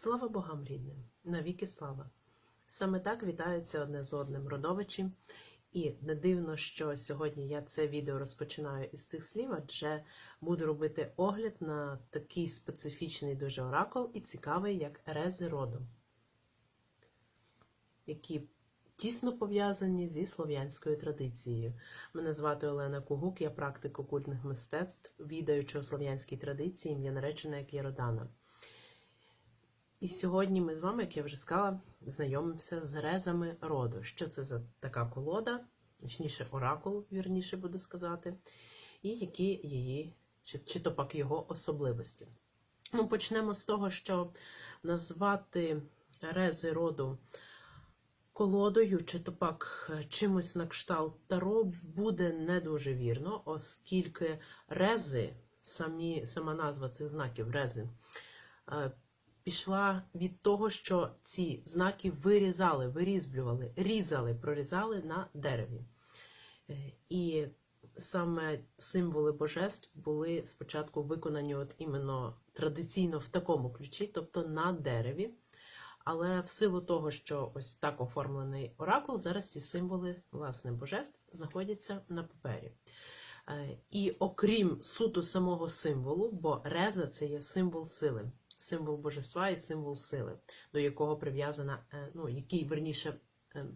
Слава Богам рідним, навіки слава! Саме так вітаються одне з одним родовичі. І не дивно, що сьогодні я це відео розпочинаю із цих слів, адже буду робити огляд на такий специфічний дуже оракул і цікавий, як Ерези роду, які тісно пов'язані зі слов'янською традицією. Мене звати Олена Кугук, я практик окультних мистецтв, відаючи у слов'янській традиції, ім'я наречена як Єродана. І сьогодні ми з вами, як я вже сказала, знайомимося з резами роду. Що це за така колода, точніше, оракул, вірніше буду сказати, і які її, чи, чи то пак його особливості. Ну, Почнемо з того, що назвати рези роду колодою, чи то пак чимось на кшталт таро буде не дуже вірно, оскільки рези, самі, сама назва цих знаків рези, е, пішла від того, що ці знаки вирізали, вирізблювали, різали, прорізали на дереві. Е, І саме символи божеств були спочатку виконані от іменно традиційно в такому ключі, тобто на дереві. Але в силу того, що ось так оформлений оракул, зараз ці символи власне божеств знаходяться на папері. Е, І окрім суто самого символу, бо реза це є символ сили, символ божества і символ сили, до якого прив'язана, е, ну, який верніше е,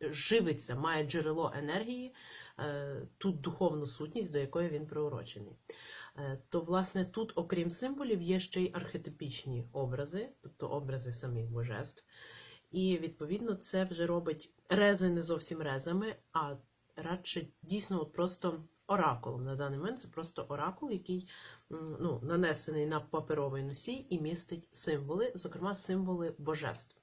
живиться, має джерело енергії, е, ту духовну сутність, до якої він приурочений. То, власне, тут, окрім символів, є ще й архетипічні образи, тобто образи самих божеств. І, відповідно, це вже робить рези не зовсім резами, а радше дійсно просто оракулом. На даний момент це просто оракул, який ну, нанесений на паперовий носій і містить символи, зокрема символи божеств.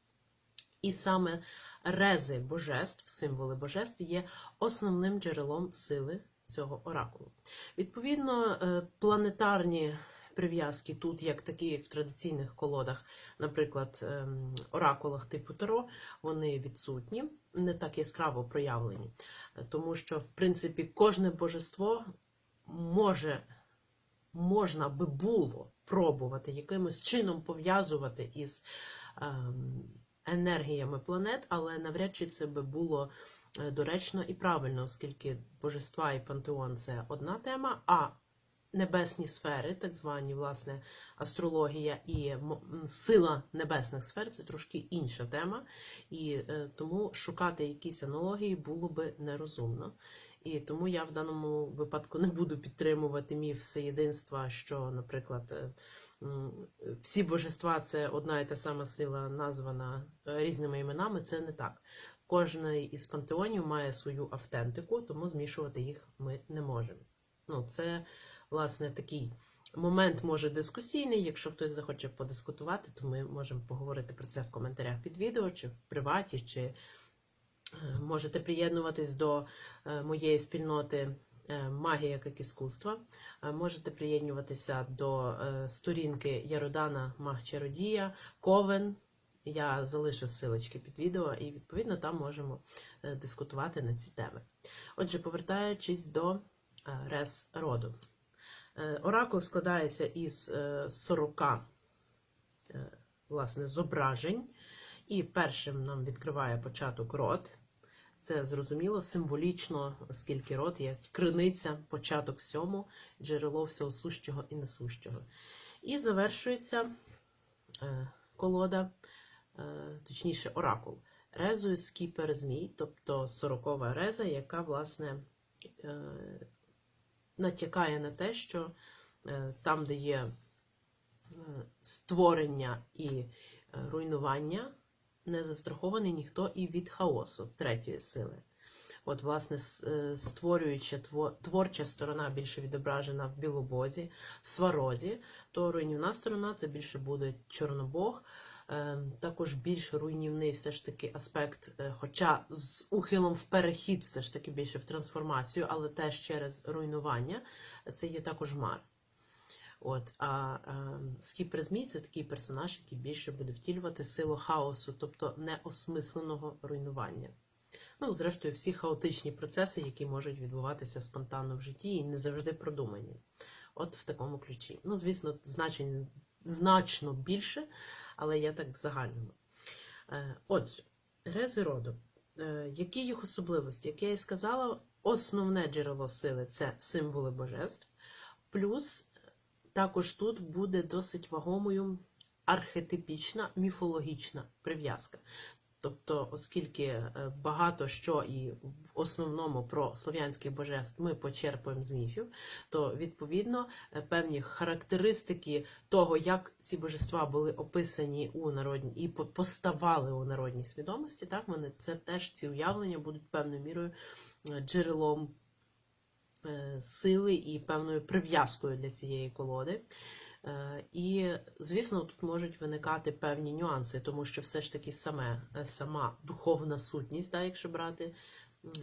І саме рези божеств, символи божеств, є основним джерелом сили цього оракулу. Відповідно, е, планетарні прив'язки тут, як такі, як в традиційних колодах, наприклад, ем, оракулах типу Таро, вони відсутні, не так яскраво проявлені. Тому що, в принципі, кожне божество може, можна би було пробувати якимось чином пов'язувати із ем, енергіями планет, але навряд чи це би було е, доречно і правильно, оскільки божества і пантеон це одна тема, а небесні сфери, так звані, власне, астрологія і сила небесних сфер це трошки інша тема, і е, тому шукати якісь аналогії було би нерозумно. І тому я в даному випадку не буду підтримувати міф всеєдинства, що, наприклад, е, всі божества це одна і та сама сила, названа е, різними іменами. Це не так. Кожний із пантеонів має свою автентику, тому змішувати їх ми не можемо. Ну, це, власне, такий момент може дискусійний. Якщо хтось захоче подискутувати, то ми можемо поговорити про це в коментарях під відео, чи в приваті, чи е, можете приєднуватись до е, моєї спільноти е, Магія як іскусство. Можете приєднуватися до сторінки Яродана Магчародія, Ковен. Я залишу ссылочки під відео, і відповідно там можемо дискутувати на ці теми. Отже, повертаючись до рез роду. Е, Оракул складається із е, 40 е, власне, зображень, і першим нам відкриває початок род. Це зрозуміло символічно, оскільки род є криниця, початок всьому, джерело всього сущого і несущого. І завершується е, колода, е, точніше, оракул. Резою скіпер змій, тобто сорокова реза, яка, власне, е, натякає на те, що е, там, де є е, створення і е, руйнування, не застрахований ніхто і від хаосу третьої сили. От, власне, створююча творча сторона більше відображена в білобозі, в сварозі, то руйнівна сторона це більше буде чорнобог. Е, Також більш руйнівний все ж таки аспект, е, хоча з ухилом в перехід, все ж таки більше в трансформацію, але теж через руйнування, це є також мар. От, а е, Скіпер Змій це такий персонаж, який більше буде втілювати силу хаосу, тобто неосмисленого руйнування. Ну, зрештою, всі хаотичні процеси, які можуть відбуватися спонтанно в житті і не завжди продумані. От в такому ключі. Ну, звісно, значень значно більше, але я так в загальному. Е, Отже, рези роду. Е, Які їх особливості? Як я і сказала, основне джерело сили це символи божеств. Плюс також тут буде досить вагомою архетипічна міфологічна прив'язка. Тобто, оскільки е, багато що і в основному про слов'янських божеств ми почерпуємо з міфів, то відповідно е, певні характеристики того, як ці божества були описані у народній і по- поставали у народній свідомості, так вони це теж ці уявлення будуть певною мірою е, джерелом сили і певною прив'язкою для цієї колоди. Е, І, звісно, тут можуть виникати певні нюанси, тому що все ж таки саме, е, сама духовна сутність, да, якщо брати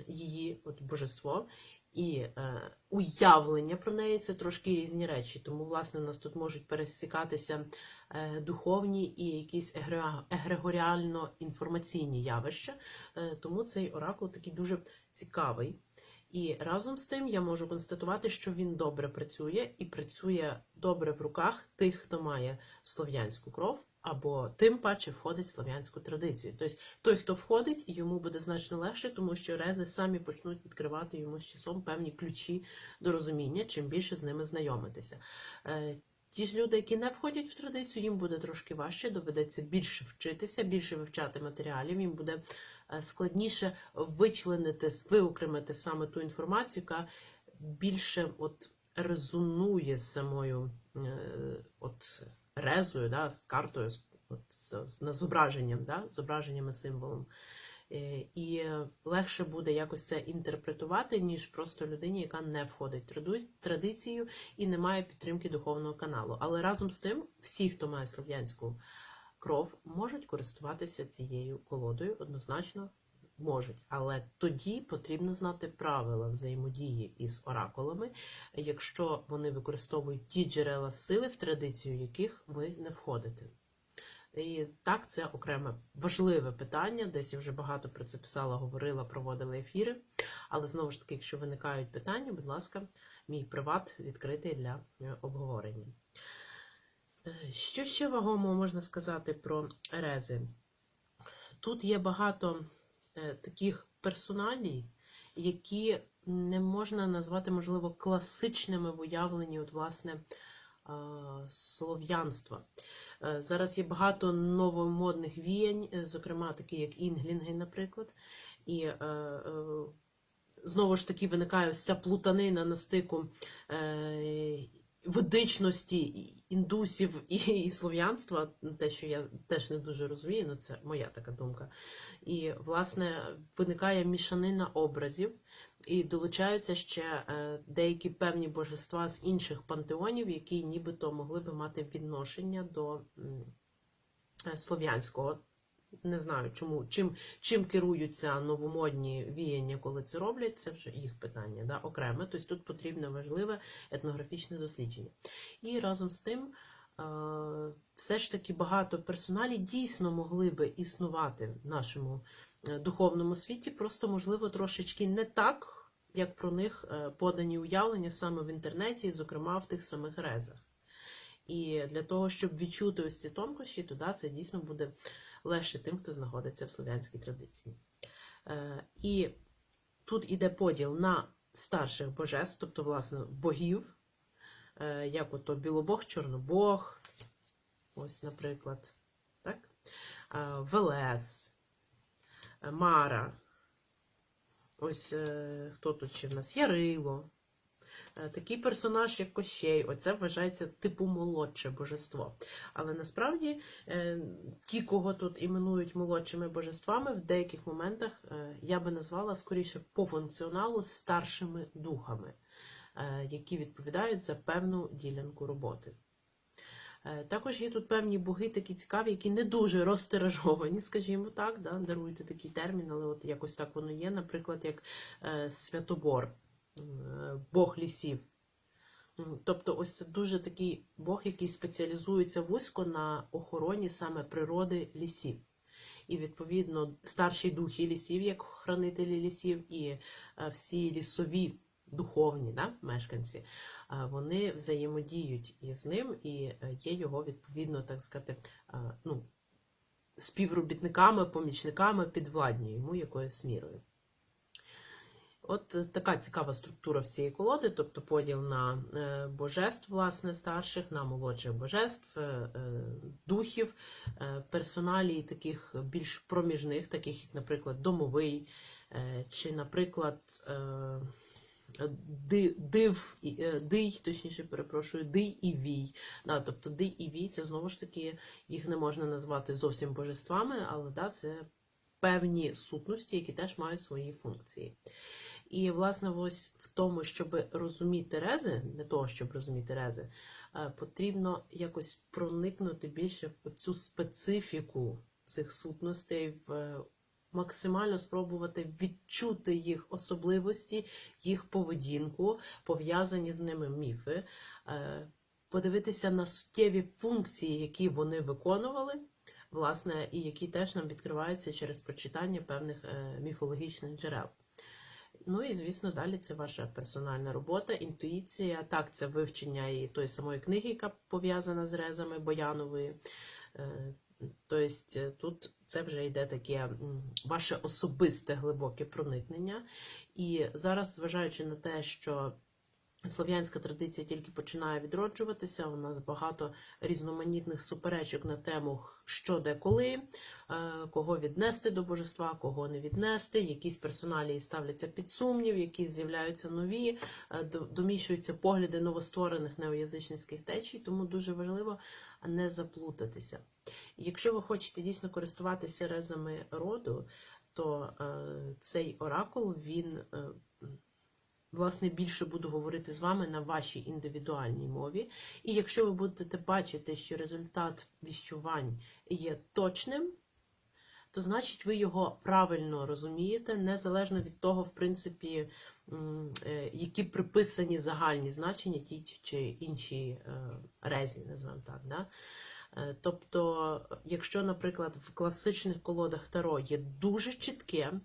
її, от божество, і е, уявлення про неї це трошки різні речі. Тому, власне, у нас тут можуть пересікатися духовні і якісь егре- егрегоріально-інформаційні явища. Тому цей оракул такий дуже цікавий. І разом з тим я можу констатувати, що він добре працює і працює добре в руках тих, хто має слов'янську кров, або тим паче входить в слов'янську традицію. Тобто той, хто входить, йому буде значно легше, тому що рези самі почнуть відкривати йому з часом певні ключі до розуміння, чим більше з ними знайомитися. Е, Ті ж люди, які не входять в традицію, їм буде трошки важче, доведеться більше вчитися, більше вивчати матеріалів, їм буде складніше вичленити, виокремити саме ту інформацію, яка більше от резонує з самою е, от резою, да, з картою, з, от, з- з зображенням, да, зображенням і символом. Е, І легше буде якось це інтерпретувати, ніж просто людині, яка не входить в традицію і не має підтримки духовного каналу. Але разом з тим, всі, хто має слов'янську кров, можуть користуватися цією колодою, однозначно можуть. Але тоді потрібно знати правила взаємодії із оракулами, якщо вони використовують ті джерела сили, в традицію яких ви не входите. І так, це окреме важливе питання. Десь я вже багато про це писала, говорила, проводила ефіри. Але знову ж таки, якщо виникають питання, будь ласка, мій приват відкритий для обговорення. Що ще вагомо можна сказати про Ерези? Тут є багато е, таких персоналій, які не можна назвати, можливо, класичними в уявленні от, власне, е, слов'янства. Е, Зараз є багато новомодних віянь, зокрема такі як інглінги, наприклад. І знову ж таки виникає ось ця плутанина на стику ведичності індусів і, і слов'янства, те, що я теж не дуже розумію, але це моя така думка. І, власне, виникає мішанина образів, і долучаються ще е, деякі певні божества з інших пантеонів, які нібито могли би мати відношення до е, слов'янського. Не знаю, чому, чим, чим керуються новомодні віяння, коли це роблять, це вже їх питання, да, окреме. Тобто тут потрібне важливе етнографічне дослідження. І разом з тим, е, все ж таки багато персоналі дійсно могли би існувати в нашому е, духовному світі, просто, можливо, трошечки не так, як про них е, подані уявлення саме в інтернеті, зокрема в тих самих резах. І для того, щоб відчути ось ці тонкощі, то да, це дійсно буде легше тим, хто знаходиться в слов'янській традиції. Е, І тут іде поділ на старших божеств, тобто, власне, богів, е, як ото білобог, чорнобог, ось, наприклад, так? Е, Велес, Мара. Ось хто тут ще в нас? Ярило. Е, Такий персонаж, як Кощей, оце вважається типу молодше божество. Але насправді е, ті, кого тут іменують молодшими божествами, в деяких моментах е, я би назвала скоріше по функціоналу старшими духами, які відповідають за певну ділянку роботи. Також є тут певні боги такі цікаві, які не дуже розтиражовані, скажімо так, да, даруйте такий термін, але от якось так воно є, наприклад, як Святобор, Бог лісів. Тобто, ось це дуже такий Бог, який спеціалізується вузько на охороні саме природи лісів. І, відповідно, старші духи лісів, як хранителі лісів, і е, всі лісові духовні да, мешканці, е, вони взаємодіють із ним і е, є його відповідно, так сказати, е, ну, співробітниками, помічниками, підвладні йому якоюсь мірою. От е, така цікава структура всієї колоди, тобто поділ на е, божеств, власне, старших, на молодших божеств, е, духів, персоналій таких більш проміжних, таких як, наприклад, домовий, чи, наприклад, див, дий, точніше, перепрошую, дий і вій. Да, тобто дий і вій, це знову ж таки, їх не можна назвати зовсім божествами, але да, це певні сутності, які теж мають свої функції. І, власне, ось в тому, щоб розуміти рези, для того, щоб розуміти рези, е, потрібно якось проникнути більше в цю специфіку цих сутностей, в е, максимально спробувати відчути їх особливості, їх поведінку, пов'язані з ними міфи, е, подивитися на суттєві функції, які вони виконували. Власне, і які теж нам відкриваються через прочитання певних міфологічних джерел. Ну і, звісно, далі це ваша персональна робота, інтуїція. Так, це вивчення і тої самої книги, яка пов'язана з резами Боянової. Е, Тобто тут це вже йде таке ваше особисте глибоке проникнення. І зараз, зважаючи на те, що Слов'янська традиція тільки починає відроджуватися. У нас багато різноманітних суперечок на тему, що де коли, е, кого віднести до божества, кого не віднести. Якісь персоналії ставляться під сумнів, якісь з'являються нові, е, домішуються погляди новостворених неоязичницьких течій, тому дуже важливо не заплутатися. Якщо ви хочете дійсно користуватися резами роду, то е, цей оракул він. Власне, більше буду говорити з вами на вашій індивідуальній мові. І якщо ви будете бачити, що результат віщувань є точним, то значить ви його правильно розумієте, незалежно від того, в принципі, е, які приписані загальні значення тій чи іншій е, резі, назвемо так. Да? Е, Тобто, якщо, наприклад, в класичних колодах Таро є дуже чітке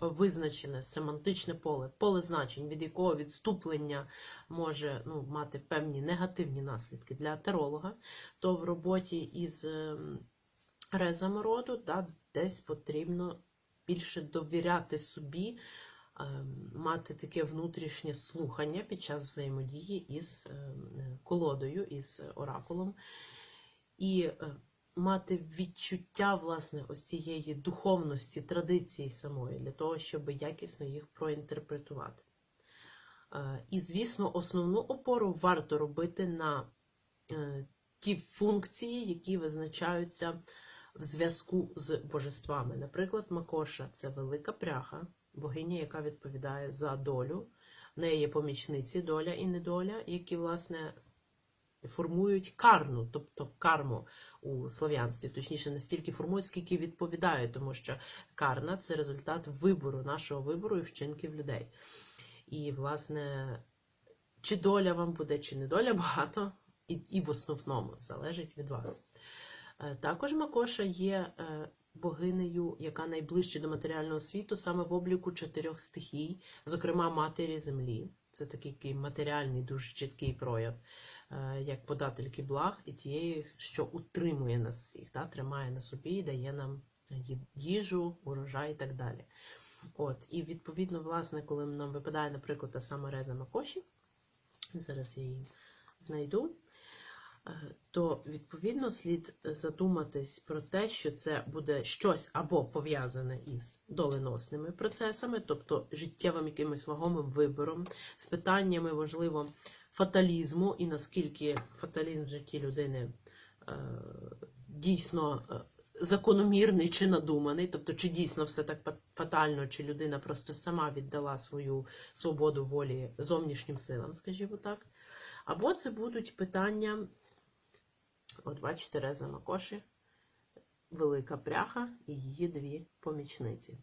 визначене семантичне поле, поле значень, від якого відступлення може ну, мати певні негативні наслідки для таролога, то в роботі із ем, резами роду да, десь потрібно більше довіряти собі, ем, мати таке внутрішнє слухання під час взаємодії із ем, колодою, із оракулом. І е, мати відчуття власне ось цієї духовності, традиції самої, для того, щоб якісно їх проінтерпретувати. Е, І, звісно, основну опору варто робити на е, ті функції, які визначаються в зв'язку з божествами. Наприклад, Макоша це велика пряха, богиня, яка відповідає за долю. В неї є помічниці, доля і недоля, які, власне, формують карну, тобто карму у слов'янстві, точніше, не стільки формують, скільки відповідають, тому що карна це результат вибору, нашого вибору і вчинків людей. І, власне, чи доля вам буде, чи не доля, багато, і, і в основному залежить від вас. Е, Також Макоша є е, богинею, яка найближче до матеріального світу, саме в обліку чотирьох стихій, зокрема матері землі. Це такий матеріальний, дуже чіткий прояв, як подательки благ і тієї, що утримує нас всіх, та, тримає на собі і дає нам їжу, урожай і так далі. От, і відповідно, власне, коли нам випадає, наприклад, та сама Реза Макоші, зараз я її знайду, е, то відповідно слід задуматись про те, що це буде щось або пов'язане із доленосними процесами, тобто життєвим якимось вагомим вибором, з питаннями, можливо, фаталізму, і наскільки фаталізм в житті людини е, дійсно е, закономірний чи надуманий, тобто чи дійсно все так фатально, чи людина просто сама віддала свою свободу волі зовнішнім силам, скажімо так. Або це будуть питання, от бачите, Реза Макоші, велика пряха і її дві помічниці,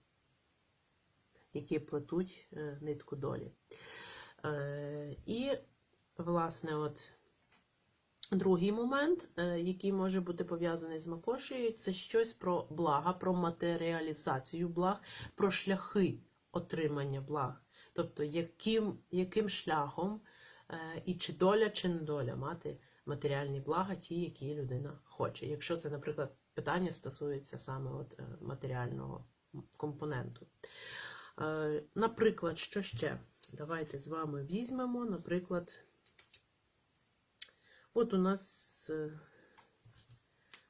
які плетуть е, нитку долі. І, власне, от другий момент, е, який може бути пов'язаний з Макошею, це щось про блага, про матеріалізацію благ, про шляхи отримання благ. Тобто, яким, яким шляхом е, і чи доля, чи не доля мати матеріальні блага, ті, які людина хоче. Якщо це, наприклад, питання стосується саме от, е, матеріального компоненту. Наприклад, що ще? Давайте з вами візьмемо, наприклад, от у нас е,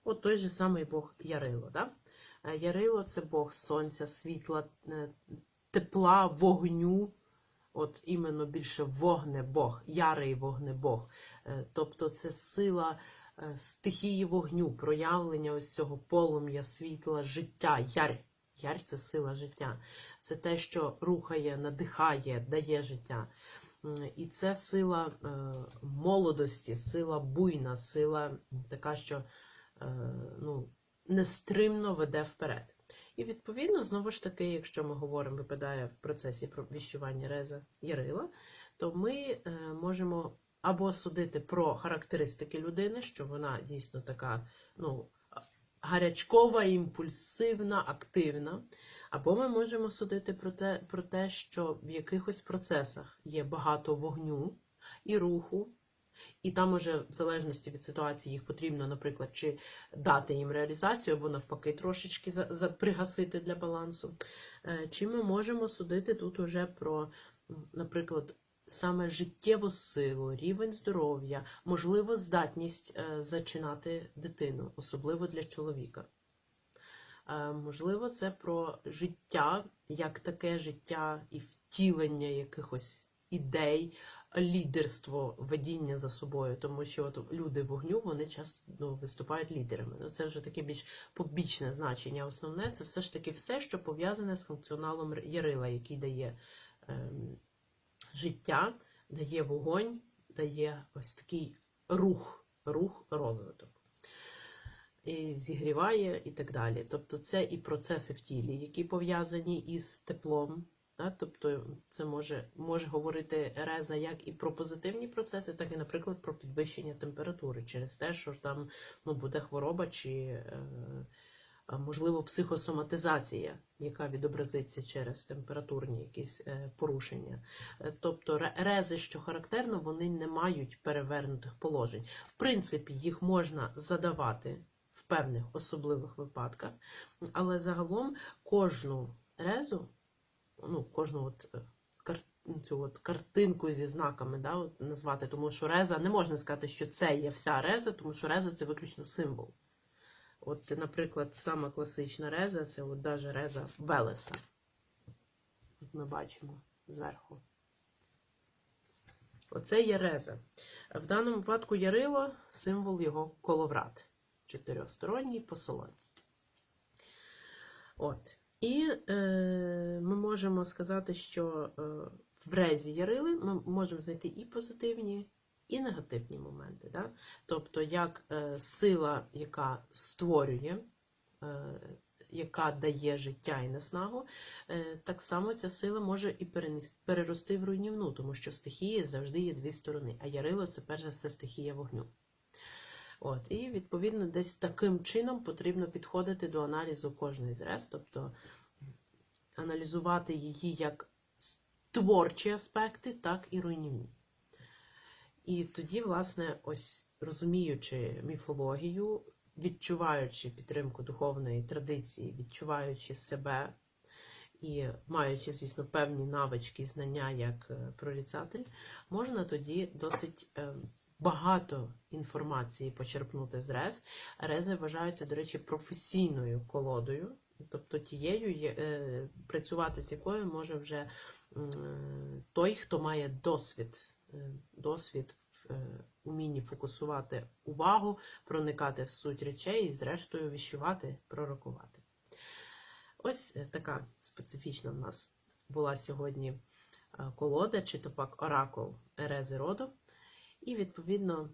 от той же самий Бог Ярило. Да? Е, Ярило це Бог сонця, світла, е, тепла, вогню. От іменно більше вогне-бог, ярий вогне-бог. Е, Тобто це сила стихії вогню, проявлення ось цього полум'я, світла, життя. Ярь. Ярь це сила життя. Це те, що рухає, надихає, дає життя. М, І це сила е, молодості, сила буйна, сила така, що е, ну, нестримно веде вперед. І відповідно, знову ж таки, якщо ми говоримо, випадає в процесі про віщування реза Ярила, то ми е, можемо або судити про характеристики людини, що вона дійсно така, ну, гарячкова, імпульсивна, активна. Або ми можемо судити про те, про те, що в якихось процесах є багато вогню і руху, і там уже, в залежності від ситуації, їх потрібно, наприклад, чи дати їм реалізацію, або навпаки, трошечки за, за, пригасити для балансу. Е, Чи ми можемо судити тут уже про, наприклад, саме життєву силу, рівень здоров'я, можливо, здатність е, зачинати дитину, особливо для чоловіка. Е, Можливо, це про життя, як таке життя і втілення якихось ідей, лідерство, ведіння за собою, тому що от люди вогню вони часто ну, виступають лідерами. Ну, це вже таке більш побічне значення. Основне це все ж таки все, що пов'язане з функціоналом Ярила, який дає ем, життя, дає вогонь, дає ось такий рух, рух, розвиток. І зігріває і так далі. Тобто це і процеси в тілі, які пов'язані із теплом. Да? Тобто це може, може говорити Реза як і про позитивні процеси, так і, наприклад, про підвищення температури через те, що ж там ну, буде хвороба чи, е, можливо, психосоматизація, яка відобразиться через температурні якісь е, порушення. Е, Тобто ре- рези, що характерно, вони не мають перевернутих положень. В принципі, їх можна задавати певних особливих випадках, але загалом кожну резу ну, кожну от, е, цю от картинку зі знаками да, от, назвати, тому що реза не можна сказати, що це є вся реза, тому що реза це виключно символ. От, наприклад, сама класична реза це от даже реза Велеса. От ми бачимо зверху. Оце є реза. В даному випадку ярило символ його коловрат. Чотирьохсторонній посолонь. От. І е, ми можемо сказати, що е, в резі ярили ми можемо знайти і позитивні, і негативні моменти. Да? Тобто, як е, сила, яка створює, е, яка дає життя і наснагу, е, так само ця сила може і переніс- перерости в руйнівну, тому що в стихії завжди є дві сторони, а ярило це перш за все стихія вогню. От, і відповідно десь таким чином потрібно підходити до аналізу кожної з рез, тобто аналізувати її як творчі аспекти, так і руйнівні. І тоді, власне, ось розуміючи міфологію, відчуваючи підтримку духовної традиції, відчуваючи себе і маючи, звісно, певні навички знання як е, прорицатель, можна тоді досить е, багато інформації почерпнути з рез. Рези вважаються, до речі, професійною колодою, тобто тією, е, працювати з якою може вже той, хто має досвід, е, досвід е, умінні фокусувати увагу, проникати в суть речей і, зрештою, віщувати, пророкувати. Ось е, така специфічна в нас була сьогодні е, колода, чи то пак оракул Ерези роду. І, відповідно,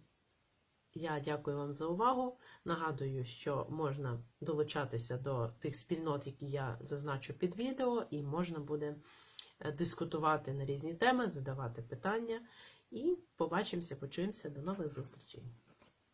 я дякую вам за увагу. Нагадую, що можна долучатися до тих спільнот, які я зазначу під відео, і можна буде е, дискутувати на різні теми, задавати питання. І побачимося, почуємося. До нових зустрічей!